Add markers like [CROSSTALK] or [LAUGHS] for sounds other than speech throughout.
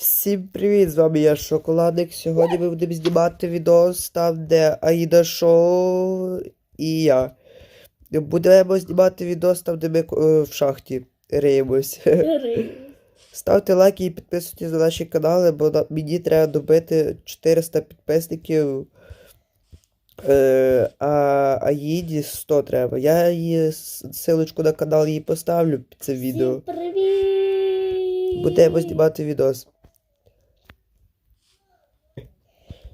Всім привіт! З вами я Шоколадник. Сьогодні ми будемо знімати відос там, де Аїда Шоу і я. Будемо знімати відос там, де ми е, в шахті риємось. Ставте лайки і підписуйтесь на наші канали, бо на- мені треба добити 400 підписників. Е, а Аїді 100 треба. Я її силочку на канал їй поставлю під це відео. Всім привіт! Будемо знімати відос.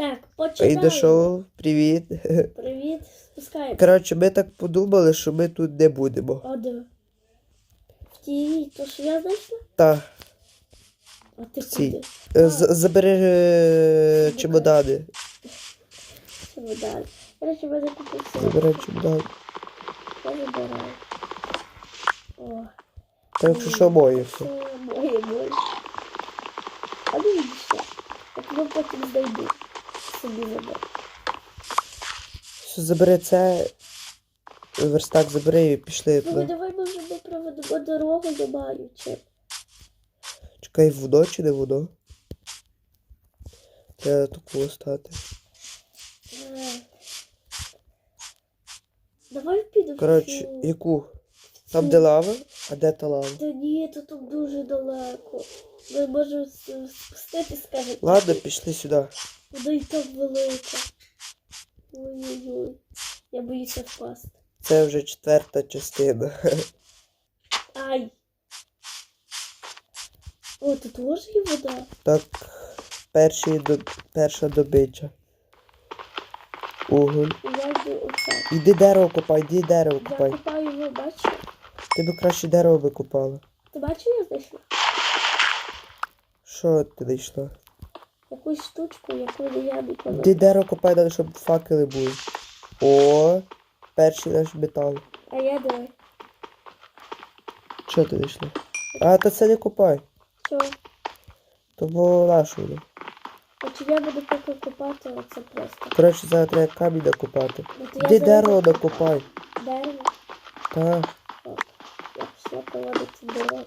Так, починаємо. Шоу, привіт. [LAUGHS] Привіт, спускаємо. Коротше, ми так подумали, що ми тут не будемо. Один. В тій, то що я знайшла? Та, А ти куди? е, забери е, чемодани. Далі? Короче, мене купив все. Чемодани. Я забираю. О, Так що що моє все. моє, моє. А ну ще. Я тебе потім знайду. Собі заберу. Все, забери це. Верстак забери і пішли Ну, туди. давай, ми проведемо дорогу, я маю чи. Чекай, воно чи не воно? Треба таку стати. Е. Давай підемо. Коротше, яку? Там де лава? А де та лава? Та ні, то тут дуже далеко. Ми можемо с- спуститись, скажете. Ладно, пішли сюди. Вода і так велика. Ой-ой-ой. Я боюся впасти. Це вже четверта частина. [LAUGHS] Ай! О, тут теж є вода. Так, перший до... перша добича. І я йду оце. Іди дерево копай, іди дерево Я копай. купаю його, бачиш? Ти би краще дерево би копала. Ти бачиш, я знайшла? Що ти знайшла? Якусь штучку, яку я не коли. Іди дерево копай, треба, щоб факели були. О, перший наш метал. А я давай. Що ти знайшла? А, та це не копай. Що? Тому нашу. воно. А чи я буду поки купати, оце просто. Коротше, зараз треба камінь то я Іди зараз дерево накопай. Дерево. Та. Я пішла проводити дорогу.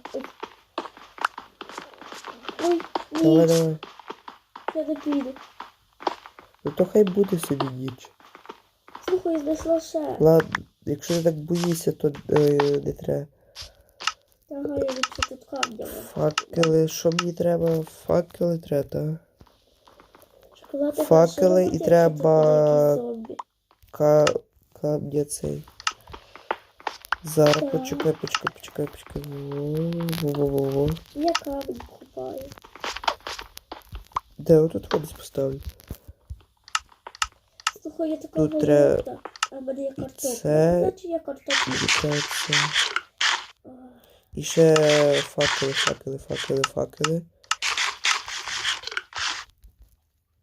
Ой, Давай, ні, давай. Я не піду. Ну то хай буде собі ніч. Слухай, знайшла ще. Ладно, якщо ти так боїшся, то е, не треба. Ага, я ліпше тут камня. Факели, що мені треба? Факели треба, так? Шоколад Факели і треба- якщо зомбі. Ка... Камня цей. Зараз Так. почекай, почекай, почекай, почекай. Во-во-во-во. Я камінь купаю. Де отут десь поставлю? Слухай, я така Тут треба-. А в мене є картопля. Це- Значить, є картопля. І це, це. І ще факели, факели, факели, факели.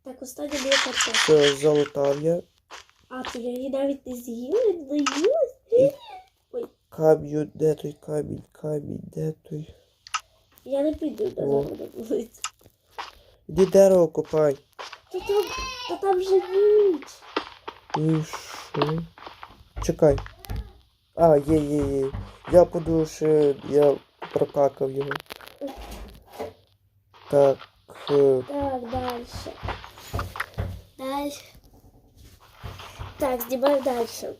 Так, остання моя картопля. Все, залутав я. А, то я її навіть не з'їла, не Ой, Камінь, де той камінь, камінь, де той? я не піду на О. вулицю. Іди дерево копай. Та там, та там ніч. Ну і що? Чекай. А, є, є, є. Я подумав, я прокакав його. Так. е, Так, дальше. Дальше. Так, знімаю дальше.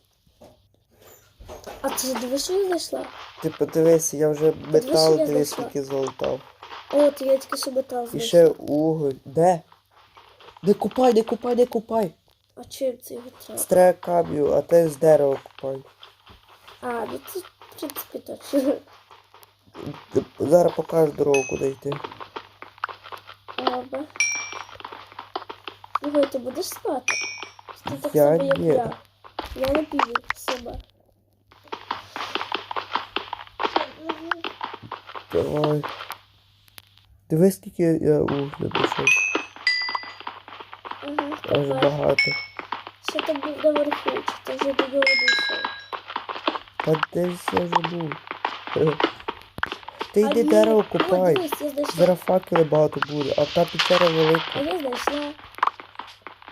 А ти дивиш, що я знайшла? Ти подивися, я вже метал дивись, скільки золотав. О, то я тільки що метал І ще уголь. Де? Не купай, не купай, не купай. А чим це його треба? Стрея а ти з дерева купай. А, ну це, в принципі, точно. [LAUGHS] Зараз покажу дорогу, куди йти. Ладно. Ігор, ти будеш спати? Ти так Я само, як ні. я. Я не піду сама. Давай. Дивись, скільки я угля пішов. Ага, Аж багато. Ще там був наверху, чи ти вже до нього дійшов? Та десь я вже був. Е. Ти йди дерево купай. Зараз факели багато буде, а та печера А я знайшла.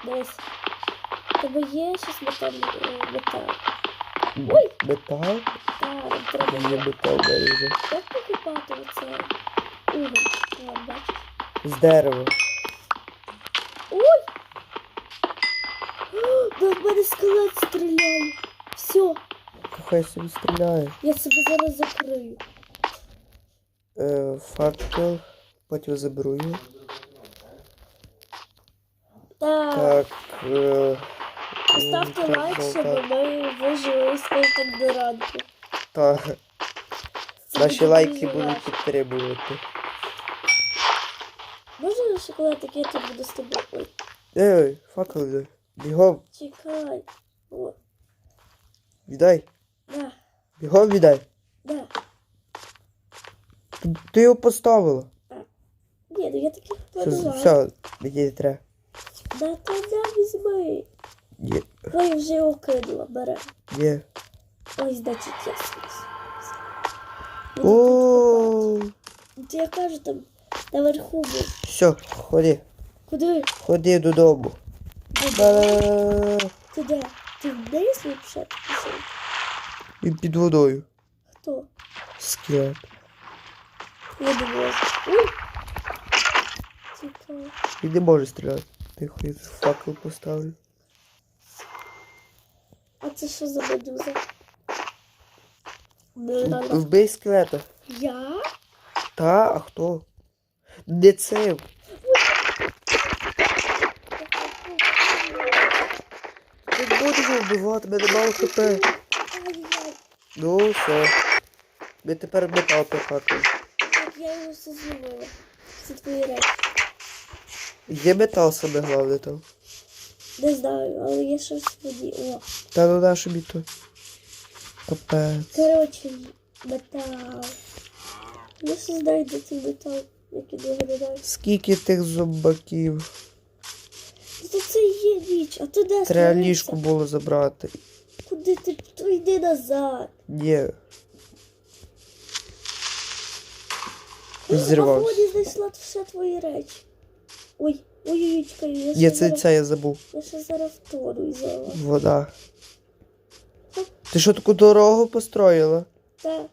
Дивись. Тебе є щось метал. е, метал. Ой! Метал? Так, треба є. метал вже. Як покупати оце? Бачиш? З дерева. Ой! [GASPS] Да в мене скелет стріляє. Все, Хай собі стріляє. я себе зараз закрию. Е, факел. Потім заберу його. Так, Так. Е, поставте так, лайк, щоб так. ми вижили скажімо, до ранку. Так. Це Наші лайки будуть підтримувати. Можна шоколад, який я тут буду з тобою? Ой, Ей, факел, йди. бігом, чекай. О, віддай. да, Бігом віддай. да. Ти, ти його поставила. Ні, ну я таких Все, подала. все, мені не треба. Да та да, візьми. Ні, Ой, вже його кинула, бере. ні. Ой, значить, я сліз. О, Ти я кажу там наверху був. все, ходи, Куди? ходи додому. Ба-да-да-да. Ти де? Ти вниз взагалі пішов? Він під водою. Хто? Скелет. Я. Ой! Цікаво. Він не може стріляти. Тихо, я тут факел поставлю. А це що за медуза? Медуза. Вбий скелета. Я? Та, а хто? Не це. Ти будеш вбивати, мене мало хп. Ну, все. Ми тепер метал покакаємо. Так я його все зловила. Всі твої речі. Є метал саме головне там. Не знаю, але є щось воді. О. Та ну наш собі то. Капець. Коротше, метал. Я ще знаю, де цей метал, не виглядає. Скільки тих зомбаків. Та це є ніч, а ти де Треба ліжку було забрати. Куди ти? То йди назад. Ні. А Зірвався. воді знайшла все твої речі. Ой, ой-ой, чекай, я ще це, зараз, це я забув. я ще зараз втору взяла. Вода. Ти що таку дорогу построїла? Так,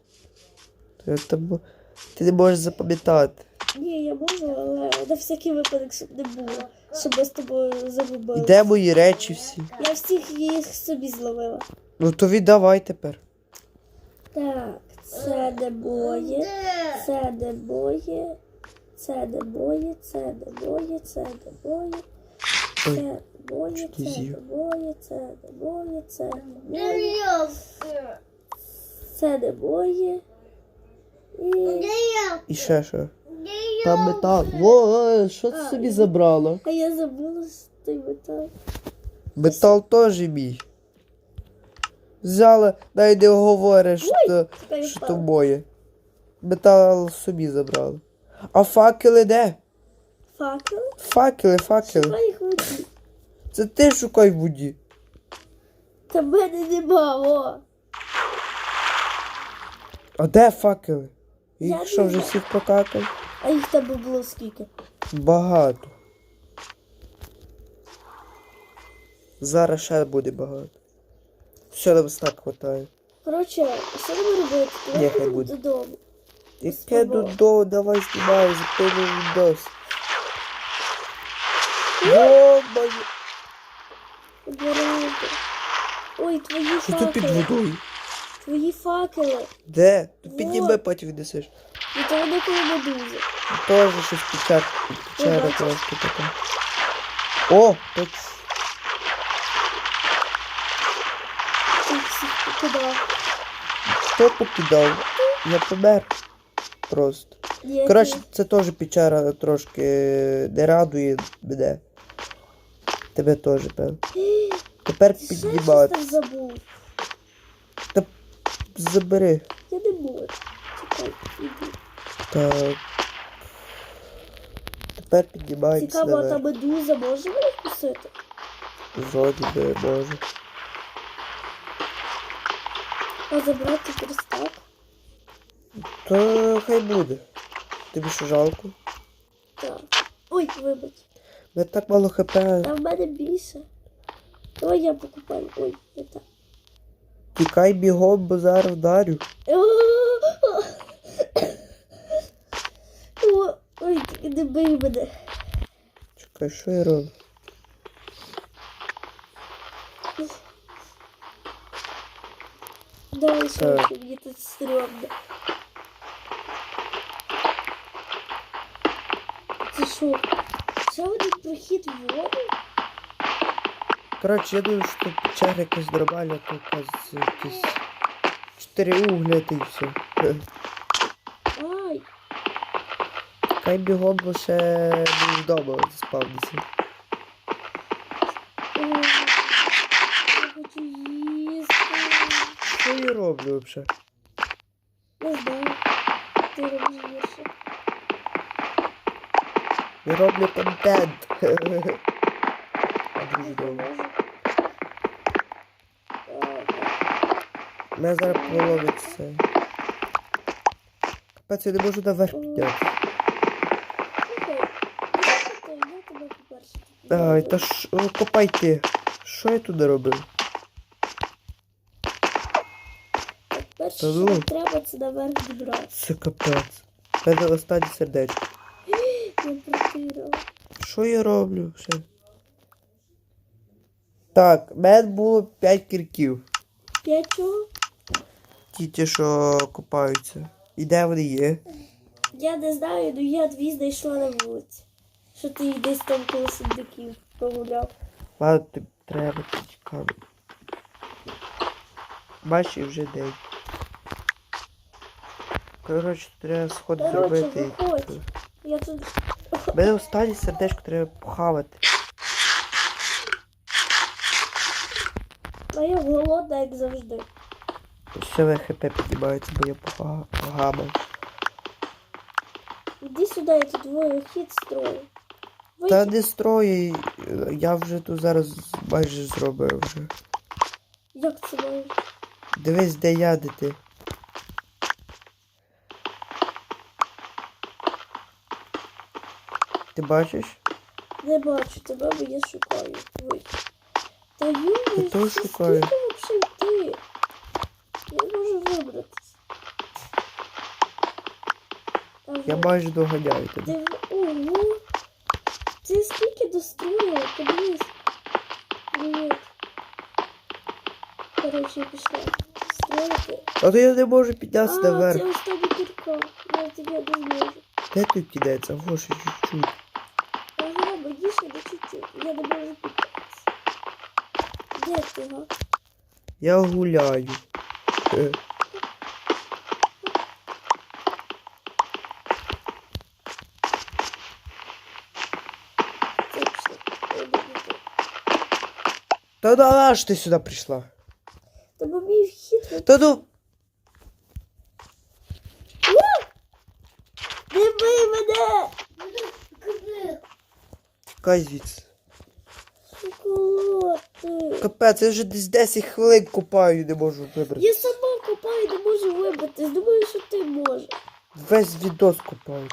Ти, там- ти не можеш запам'ятати. Ні, я можу, але на всякий випадок, щоб не було. Щоб ми з тобою загубили. І де мої речі всі? Я всіх їх собі зловила. Ну то віддавай тепер. Так, це не моє, це не моє, це не моє, це не моє, це не моє, це Ой, не моє, це не моє, це не моє, це не моє, це не моє. І... І ще що? Там метал. Во, що ти собі забрала? А я забула той метал. Метал теж мій. Взяла, навіть не говориш, що, що то моє. Метал собі забрала. А факели де? Факел? Факели, факели. Шукай їх в воді. Це ти шукай в воді. Та в мене нема, о. А де факели? Їх що вже всіх прокакав? А їх там було скільки? Багато. Зараз ще буде багато. Все нам так хватає. Коротше, що нам робити? Ні, Давай хай буде. додому. Яке Спробував. додо, давай знімай, запилив відос. Йо-моє. Обережно. Ой, твої Що ти під факели. водою? Твої факели. Де? Ти підніми, потім віднесеш. І то вони коли медузи. Теж щось печер, печера трошки така. О, тут Ти всіх покидав. хто покидав? Я помер. Просто. Коротше, це теж печера трошки не радує мене. Тебе теж, певно. Тепер піднімати. забув. Забери. Я не можу. Чекай, іди. Так. Тепер піднімаємося Цікаво, а та наверх. медуза може мене вкусити? Вроді би може. А забрати верстак? Та хай буде. Тобі що жалко? Так. Ой, вибач. Не так мало хп. А в мене більше. Давай я покупаю. Ой, не так. Тікай бігом, бо зараз вдарю. О, Ой, І не бий мене. Чекай, що я роблю? Давай, Так. мені тут стрьомно. Це що? Це один прохід в воду? Коротше, я думаю, що тут якась нормальна, тут якась якісь чотири угля й все. Ай, Хай бігом лише не вдома заспавнися. ой, я хочу їсти. Що я роблю взагалі? Не знаю. Ти робиш гірше. Я роблю контент. А дуже добре. Мене зараз половить це. Капець, я не можу наверх підняти. Слухай, я тебе по-перше. Та ж о, копай ти. Що я туди робив? Перше, Та що ну. треба, це наверх зібрати. Це капець. Мене останнє сердечко. [GASPS] Я протирав. Що я роблю ще? Так, в мене було 5 кірків. П'ять чого? Ті, ті, що копаються. І де вони є? Я не знаю, ну я дві знайшла на вулиці. Що ти десь там коло сундуків погуляв. Ладно, ти треба тікати. Бачиш, і вже день. Коротше, треба сходити Коротше, зробити. виходь. Я тут. Мене останнє сердечко треба похавати. Я голодна, як завжди. Все в хп піднімається, бо я пога- погамав. Іди сюди, я тут двоє хід строю. Ви... Та не строї, я вже тут зараз майже зробив вже. Як це має? Дивись, де я, де ти. Ти бачиш? Не бачу тебе, бо я шукаю. Ви. Та теж це шукаю. скільки взагалі йти? Я не можу вибратися. Я майже доганяю тебе. Ого. Ти скільки достроїла? Подивись. Привіт. Коротше, я пішла. Строїти. А то я не можу піднятися А, наверх. це остання кірка. Я тебе не зможу. Де тут? А во ще чуть-чуть. Ага, мені ще не чуть-чуть. Я не можу піднятися. Де ти, га? Я гуляю. Е, Це пішла. Я не буду. Та ж ти сюди прийшла? Та бо мій вхід ви- Та ну. Не бий мене! Тікай звідси. Шоколад. Капець, я вже десь 10 хвилин копаю, не можу вибрати. Я сама копаю, не можу вибратись. Думаю, що ти можеш. Весь відос копаю.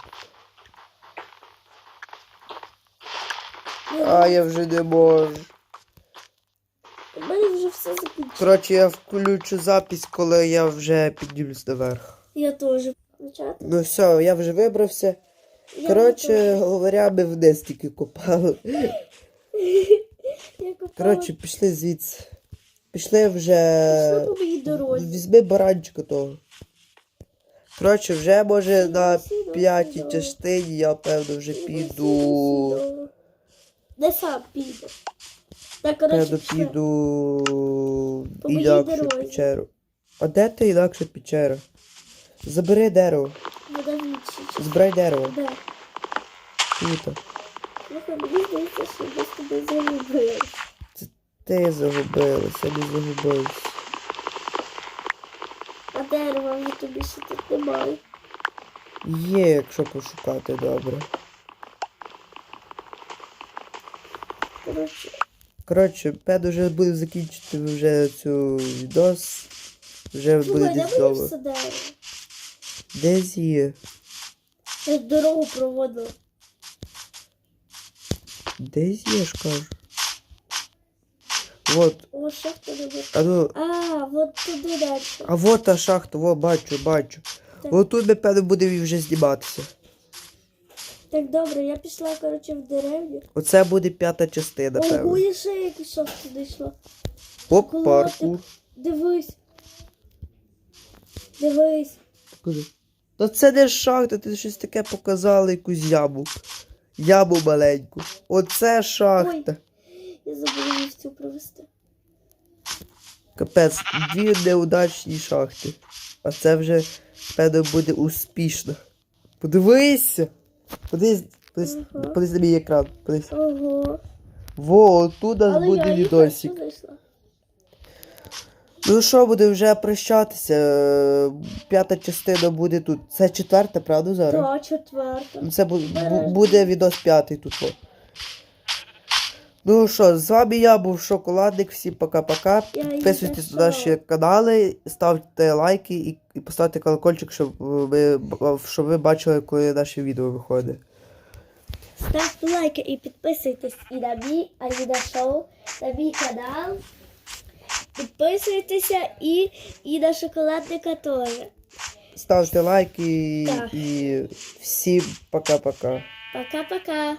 А я вже не можу. У мене вже все закінчилось. Коротше, я включу запись, коли я вже піднімусь наверх. Я теж. Ну все, я вже вибрався. Я Коротше говоря, ми вниз тільки копали. [LAUGHS] Коротше, пішли звідси. Пішли вже. по моїй дорозі. Візьми баранчика того. Коротше, вже може на п'ятій частині я певно вже піду. сіду. Сам піду. Так, коротше, Певно пішли. піду По моїй інакшу дорозі. печеру. А де ти інакша печера? Забери дерево. Вічі. Збирай дерево. Де? Тут. Слухай, мені здається, що тобою. Ти загубилася, не загубився. А дерева вже тобі ще тут немає. Є, якщо пошукати добре. Коротше, Коротше, певно вже буде закінчити вже цю відос. Вже буде слухай, де десь дерево? Десь є. Я дорогу проводила. Десь є, ж кажу. Вот, О, шахта буде. а ну, А, от туди далі. а вот та шахта, во, бачу, бачу. Так. От тут певно, будемо вже зніматися. Так, добре, я пішла, коротше, в деревню. Оце буде п'ята частина, Ого, певно. я ще як шахти знайшла. Оп, шоколадик. паркур. Дивись. Дивись. Кажи. Та це не шахта, ти щось таке показала, якусь яму. Яму маленьку. Оце шахта. Я забула її в цю провести. Капець, дві неудачні шахти. А це вже, певно, буде успішно. Подивися! Подивись, подивись, Ага. подивись на мій екран. Подивись. Ого. Во, тут у нас Але буде я відосик. Ну що, буде вже прощатися. Е, П'ята частина буде тут. Це четверта, правда, зараз? Та, четверта. Ну, Це бу- бу- буде відос п'ятий тут. О. Ну що, з вами я був Шоколадник. Всім пока-пока. Підписуйтесь на наші канали, ставте лайки і, і поставте колокольчик, щоб ви, щоб ви бачили, коли наші відео виходить. Ставте лайки і підписуйтесь і на мій Аїда Шоу, на мій канал. Підписуйтеся і, і на шоколадника теж. Ставте лайки Так. і всім пока-пока. Пока-пока.